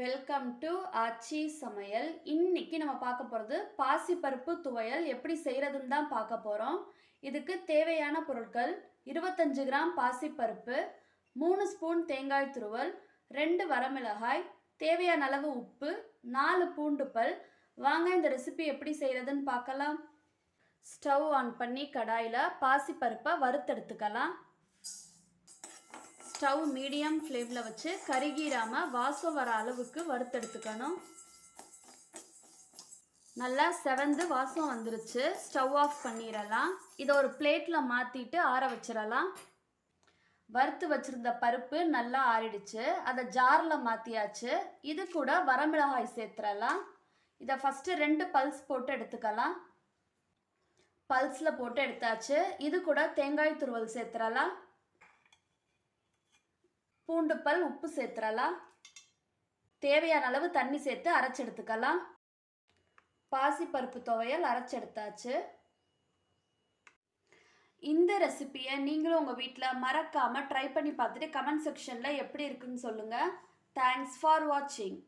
Welcome to ஆச்சி சமையல். இன்னைக்கு நம்ம பார்க்க போகிறது பாசிப்பருப்பு துவையல். எப்படி செய்கிறதுன்னு தான் பார்க்க போகிறோம் இதுக்கு தேவையான பொருட்கள் இருபத்தஞ்சு கிராம் பாசிப்பருப்பு மூணு ஸ்பூன் தேங்காய் துருவல் ரெண்டு வரமிளகாய் தேவையான அளவு உப்பு நாலு பூண்டு பல். வாங்க இந்த ரெசிபி எப்படி செய்கிறதுன்னு பார்க்கலாம். ஸ்டவ் ஆன் பண்ணி கடாயில் பாசிப்பருப்பை வறுத்தெடுத்துக்கலாம். ஸ்டவ் மீடியம் ஃப்ளேமில் வச்சு கருகிராமல் வாசம் வர அளவுக்கு வறுத்தெடுத்துக்கணும். நல்லா செவந்து வாசம் வந்துருச்சு. ஸ்டவ் ஆஃப் பண்ணிடலாம். இதை ஒரு பிளேட்டில் மாற்றிட்டு ஆற வச்சிடலாம். வறுத்து வச்சுருந்த பருப்பு நல்லா ஆறிடுச்சு. அதை ஜாரில் மாற்றியாச்சு இது கூட வரமிளகாய் சேர்த்துடலாம். இதை ஃபஸ்ட்டு ரெண்டு பல்ஸ் போட்டு எடுத்துக்கலாம். பல்ஸில் போட்டு எடுத்தாச்சு. இது கூட தேங்காய் துருவல் சேர்த்துடலாம். பூண்டு பல் உப்பு சேர்த்துடலாம் தேவையான அளவு தண்ணி சேர்த்து அரைச்சி எடுத்துக்கலாம் பாசிப்பருப்பு துவையல் அரைச்செடுத்தாச்சு. இந்த ரெசிப்பியை நீங்களும் உங்கள் வீட்டில் மறக்காமல் ட்ரை பண்ணி பார்த்துட்டு கமெண்ட் செக்ஷனில் எப்படி இருக்குன்னு சொல்லுங்கள் தேங்க்ஸ் ஃபார் வாட்சிங்